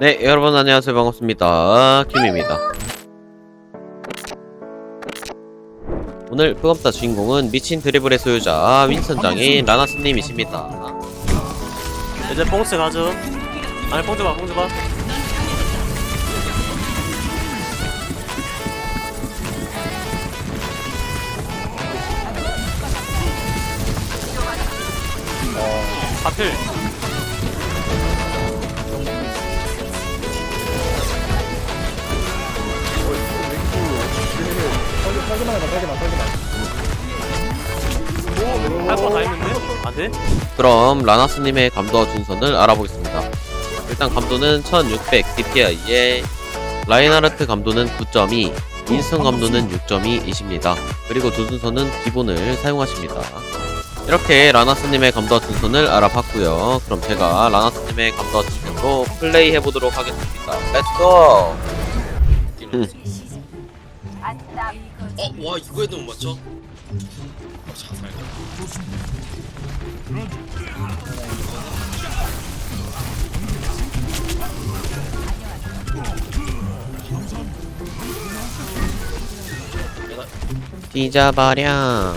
네, 여러분 안녕하세요. 반갑습니다. 킴입니다. 오늘 푸검타 주인공은 미친 드리블의 소유자 윈선장인 라나스님이십니다. 이제 뽕스 가죠. 아니 뽕 줘봐, 뽕 줘봐. 어, 하필. 그럼 라나스님의 감도와 준선을 알아보겠습니다. 일단 감도는 1600 DPI에 라인하르트 감도는 9.2, 윈슨 감도는 6.2이십니다. 그리고 조준선은 기본을 사용하십니다. 이렇게 라나스님의 감도와 준선을 알아봤고요. 그럼 제가 라나스님의 감도와 준선으로 플레이 해보도록 하겠습니다. 렛츠고! 어? 와 이거에도 못 맞춰? 어, 자살 뒤져버려.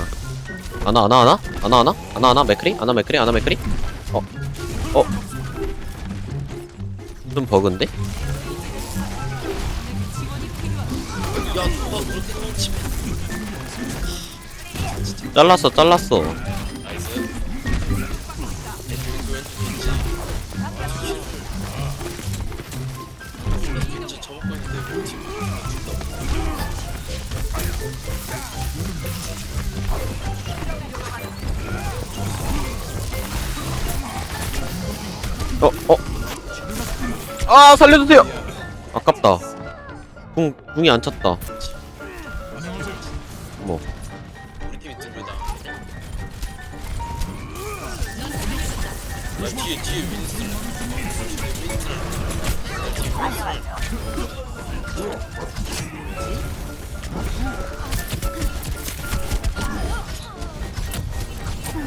아나 아나 아나? 아나 아나? 아나 아나 맥크리? 아나 맥크리? 아나 맥크리? 어? 어? 좀 버그인데? 야 누가 그렇게 똥치면 잘랐어 잘랐어 어? 어? 아 살려주세요 아깝다 궁, 궁이 안 찼다 뭐 뒤에 뒤에 윈스턴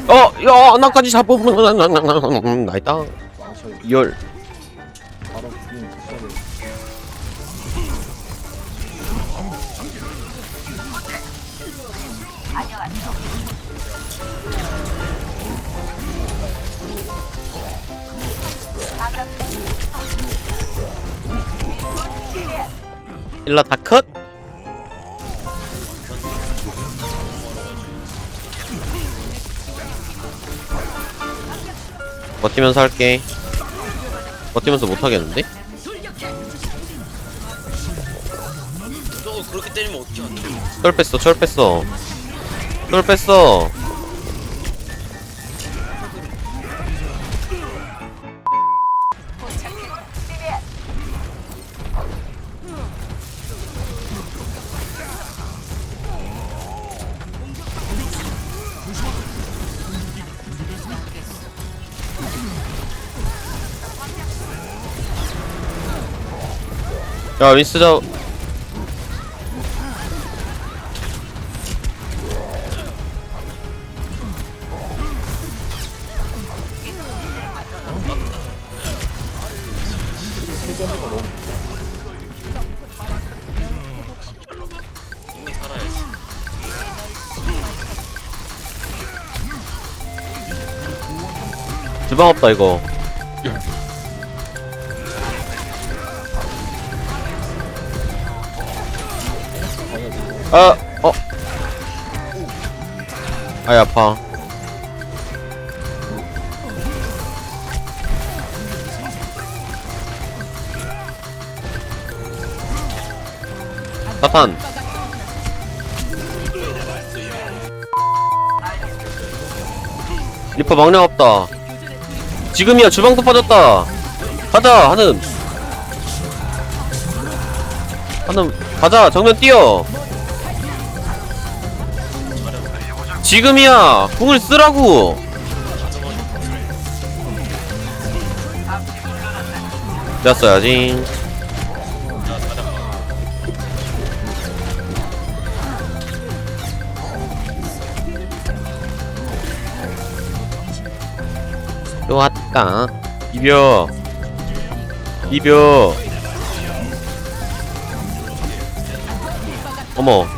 어! 야 나까지 잡으면 나이다 열 일라 다 컷? 버티면서 할게. 버티면서 못 하겠는데? 너 그렇게 때리면 어떻게 안돼 철 뺐어 철 뺐어. 철 뺐어 야 윈스 잡 주방 없다 이거 아! 어! 아이 아파. 사탄. 리퍼 망령 없다. 지금이야 주방도 빠졌다. 가자 한음 한음 가자 정면 뛰어 지금이야. 궁을 쓰라고. 내가 써야지. 또 왔다. 비벼. 이벼. 어머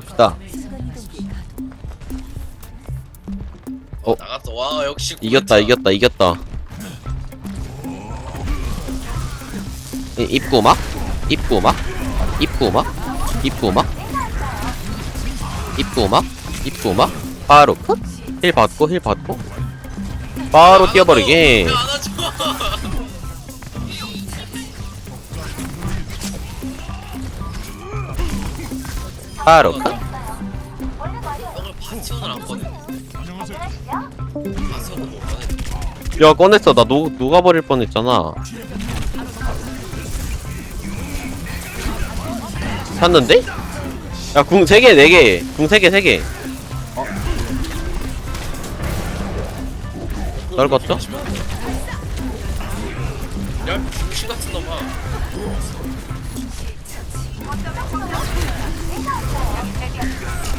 가봅시다. 어, 어. 나갔어. 와 역시 이겼다 이겼다 이겼다. 이- 입구 막 입구 막 입구 막 입구 막 입구 막 입구 막 바로 컷힐 받고 힐 받고? 바로 왜안 하죠 바로 컷야 꺼냈어. 나 녹, 녹아버릴 뻔했잖아. 샀는데? 야 궁 3개 4개. 궁 3개 3개. 떨궜죠? 야 같은 놈아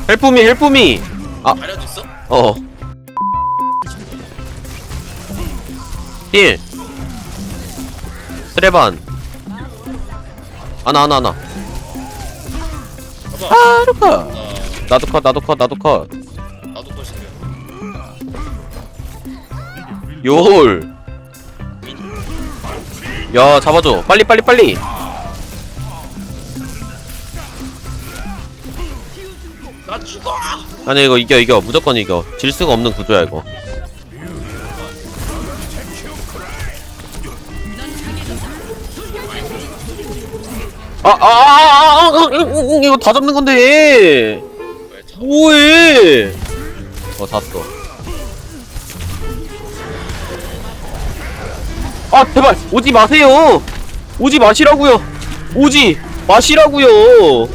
헬프미 헬프미 아 있어? 어. 힐. 트레반. 하나 하나. 봐봐 하루 컷. 나 나도 컷 나도 컷 나도 컷. 나도 컷인데 요홀. 야 잡아줘. 빨리 빨리 빨리. 나 죽어 아니 이거 이겨 이겨 무조건 이겨. 질 수가 없는 구조야 이거. 아, 아, 아, 아, 아, 아, 음, 이거 다 잡는 건데. 뭐해? 어 샀어. 아 제발 오지 마세요. 오지 마시라고요. 오지 마시라고요.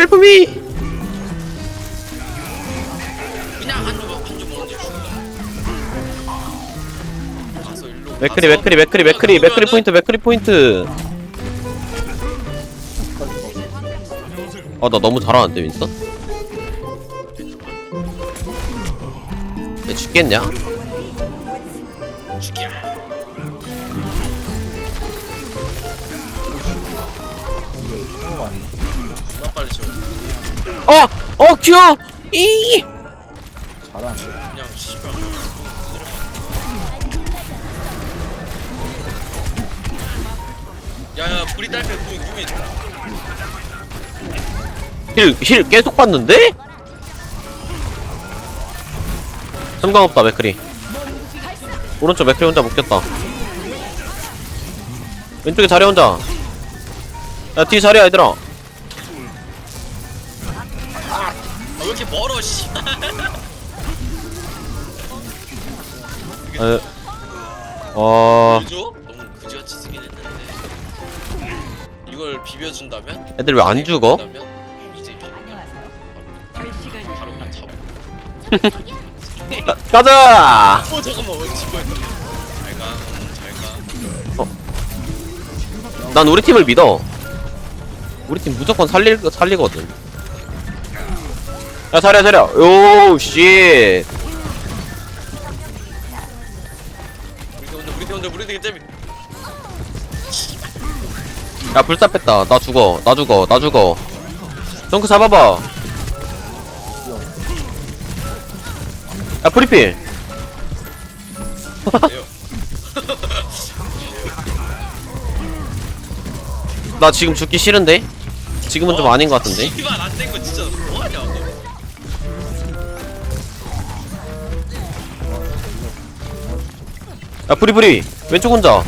헬프 미. 그냥 한 조각 한조 먹는데 죽는다 가서 맥크리 맥크리 맥크리 맥크리 맥크리 포인트 맥크리 포인트. 아 나 너무 잘하는데 윈선. 얘 죽겠냐? 나 빨리 지워 어! 어 큐! 이! 그냥 씨발 야야 불이 딸패 구민 구민 힐, 힐 계속 봤는데? 상관없다 맥크리 오른쪽 맥크리 혼자 묶였다 왼쪽에 자리 혼자 야 뒤에 자리야 얘들아 아 멀어 씨. 에, 어... 그죠? 너무 그지같이 쓰긴 했는데. 이걸 비벼준다면? 애들 왜 안 죽어? 비벼준다면? 이제 비벼면 바로, 바로 그냥 잡아 가, 가자! 어 잠깐만 왜 집어했다 잘가 잘가. 난 우리 팀을 믿어. 우리 팀 무조건 살릴, 살리거든 야 자리야 자리야 오 씨. 우리 야 불사 뺐다. 나 죽어. 나 죽어. 나 죽어. 덩크 잡아봐. 야 프리필. 나 지금 죽기 싫은데? 지금은 좀 아닌 것 같은데? 씨발 안된 거 진짜 뭐하냐 야 프리프리. 왼쪽 혼자.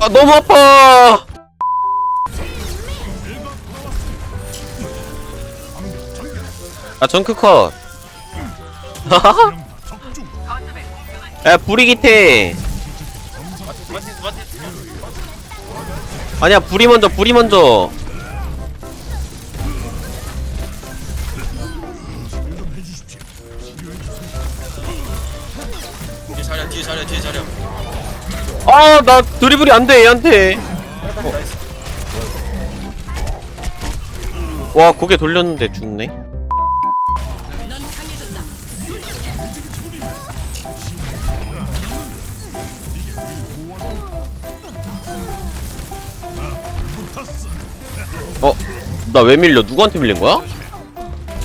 아 너무 아파. 아 정크컷. 야 마티스 아니야 불이 먼저 불이 먼저 아, 나 드리블이 안 돼, 얘한테. 와, 고개 돌렸는데 죽네. 어? 나 왜 밀려? 누구한테 밀린 거야?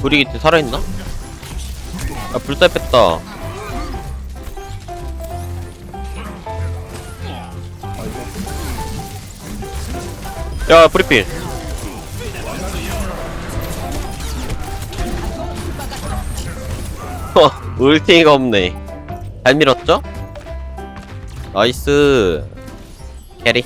브리기트 살아있나? 아, 불살 뺐다. 야, 브리필. 어, 울팅이가 없네. 잘 밀었죠? 나이스. 캐리.